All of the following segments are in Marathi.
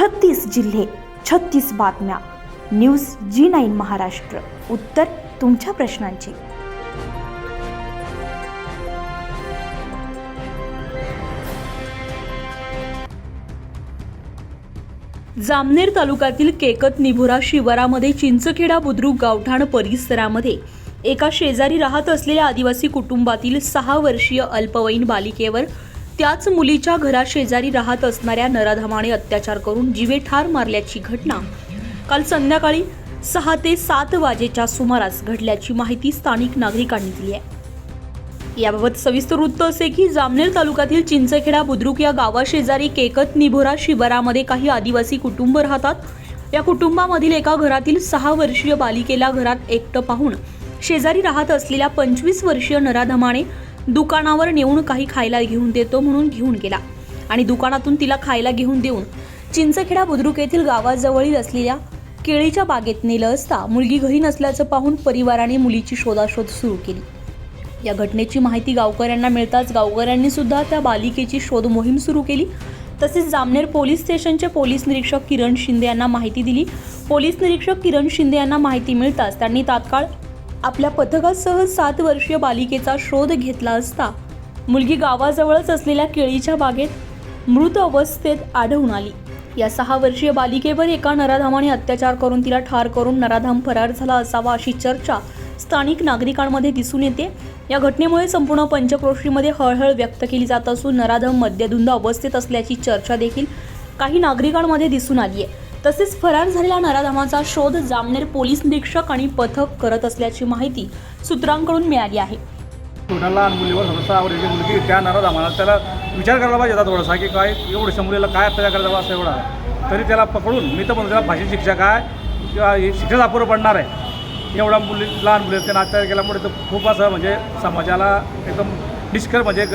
छत्तीस जिल्हे छत्तीस बातम्या. News Zee nine Maharashtra. उत्तर तुमच्या प्रश्नांची. जामनेर तालुक्यातील केकत निभोरा शिवारामध्ये चिंचखेडा बुद्रुक गावठाण परिसरामध्ये एका शेजारी राहत असलेल्या आदिवासी कुटुंबातील सहा वर्षीय अल्पवयीन बालिकेवर त्याच मुलीच्या घराशेजारी राहत असणाऱ्या नराधमाने अत्याचार करून जीवे ठार मारल्याची घटना काल संध्याकाळी सहा ते सात वाजेच्या सुमारास घडल्याची माहिती स्थानिक नागरिकांनी दिली आहे. याबाबत सविस्तर वृत्त असे की जामनेर तालुक्यातील चिंचखेडा बुद्रुक या गावाशेजारी केकत निभोरा शिवारामध्ये काही आदिवासी कुटुंब राहतात. या कुटुंबामधील एका घरातील सहा वर्षीय बालिकेला घरात एकटं पाहून शेजारी राहत असलेल्या पंचवीस वर्षीय नराधमाने दुकानावर नेऊन काही खायला घेऊन देतो म्हणून घेऊन गेला. आणि दुकानातून तिला खायला घेऊन देऊन चिंचखेडा बुद्रुक येथील गावाजवळील असलेल्या केळीच्या बागेत नेलं असता मुलगी घरी नसल्याचं पाहून परिवाराने मुलीची शोधाशोध सुरू केली. या घटनेची माहिती गावकऱ्यांना मिळताच गावकऱ्यांनी सुद्धा त्या बालिकेची शोध मोहीम सुरू केली. तसेच जामनेर पोलीस स्टेशनचे पोलीस निरीक्षक किरण शिंदे यांना माहिती दिली. पोलीस निरीक्षक किरण शिंदे यांना माहिती मिळताच त्यांनी तात्काळ आपल्या पथकासह सात वर्षीय बालिकेचा शोध घेतला असता मुलगी गावाजवळच असलेल्या केळीच्या बागेत मृत अवस्थेत आढळून आली. या सहा वर्षीय बालिकेवर एका नराधामाने अत्याचार करून तिला ठार करून नराधाम फरार झाला असावा अशी चर्चा स्थानिक नागरिकांमध्ये दिसून येते. या घटनेमुळे संपूर्ण पंचक्रोशीमध्ये हळहळ व्यक्त केली जात असून नराधम मद्यधुंद अवस्थेत असल्याची चर्चा देखील काही नागरिकांमध्ये दिसून आली आहे. तसेच फरार झालेल्या नराधमाचा शोध जामनेर पोलीस निरीक्षक आणि पथक करत असल्याची माहिती सूत्रांकडून मिळाली आहे. छोट्या लहान मुलीवर समजा सहा मुलगी त्या नराधामाला त्याला विचार करायला पाहिजे आता थोडासा की काय एवढं मुलीला काय अत्याचार करायला असं एवढा. तरी त्याला पकडून मी तर म्हणतो त्याला फाशी शिक्षा काय किंवा ही शिक्षाच अपुरं पडणार आहे. एवढा मुली लहान मुली त्यांना अत्याचार केल्यामुळे तर खूप असं म्हणजे समाजाला एकदम निष्कर म्हणजे एक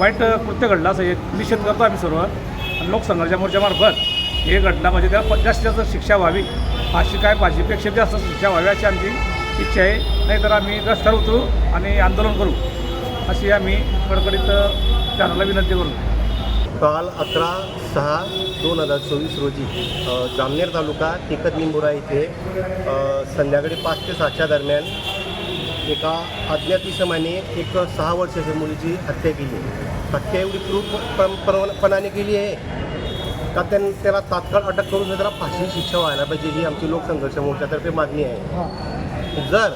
वाईट कृत्य घडलं असं एक निषेध करतो आम्ही सर्व. आणि मोर्चामार्फत हे घटना म्हणजे त्याला जास्तीत जास्त शिक्षा व्हावी. फाशी काय फाशीपेक्षा जास्त शिक्षा व्हावी अशी आमची इच्छा आहे. नाहीतर आम्ही रस्त्यावर उतरू आणि आंदोलन करू. अशी आम्ही कडकडीत चॅनलला विनंती करू. काल अकरा सहा दोन हजार चोवीस रोजी जामनेर तालुका टिकत निंबुरा येथे संध्याकाळी पाच ते सातच्या दरम्यान एका अज्ञात इसमाने एक सहा वर्षाच्या मुलीची हत्या केली हत्या एवढी क्रूरपणाने केली आहे. का त्यां त्याला तात्काळ अटक करून त्याला फाशी शिक्षा व्हायला पाहिजे ही आमची लोकसंघर्ष मोर्चातर्फे मागणी आहे. जर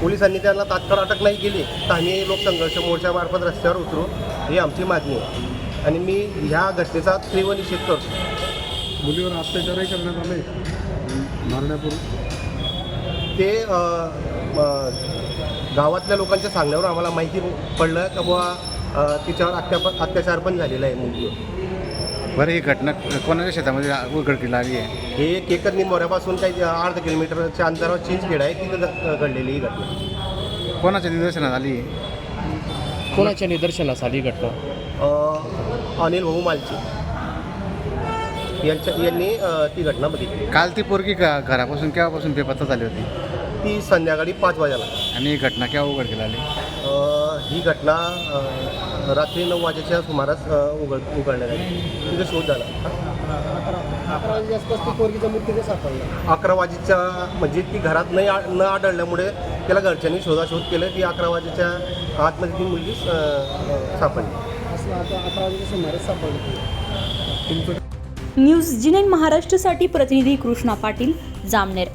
पोलिसांनी त्यांना तात्काळ अटक नाही केली तर आम्ही लोकसंघर्ष मोर्चामार्फत रस्त्यावर उतरू ही आमची मागणी आहे. आणि मी ह्या घटनेचा तीव्र निषेध करतो. मुलीवर अत्याचारही करण्यात आले. मारण्यापूर्वी? ते गावातल्या लोकांच्या सांगण्यावर आम्हाला माहिती पडलं का बुवा तिच्यावर अत्या अत्याचार पण झालेला आहे मुलीवर. बरं ही घटना कोणाच्या शेतामध्ये उघडकीला आली आहे? हे केकत निंबोऱ्यापासून काही अर्धा किलोमीटरच्या अंतरावर चिंचखेड आहे तिथं घडलेली ही घटना. कोणाच्या निदर्शनात आली आहे? कोणाच्या निदर्शनास आली घटना? अ, अनिल भाऊ मालची. यांच्या यांनी अ, ती घटना बघितली. काल ती पोरगी का घरापासून केव्हापासून बेपत्ता झाली होती? ती संध्याकाळी पाच वाजेला आणि ही घटना केव्हा उघडकीला आली? अ, ही घटना अ, रात्री नऊ वाजेच्या सुमारास उघड उघडण्यात आली. तिथे शोध झाला. अकरा वाजेच्या म्हणजे ती घरात नाही आ- न आढळल्यामुळे त्याला घरच्यांनी शोधाशोध केलं की अकरा वाजेच्या आतमध्ये ती मुलगी सापडली. न्यूज जी नाईन महाराष्ट्रासाठी प्रतिनिधी कृष्णा पाटील जामनेर.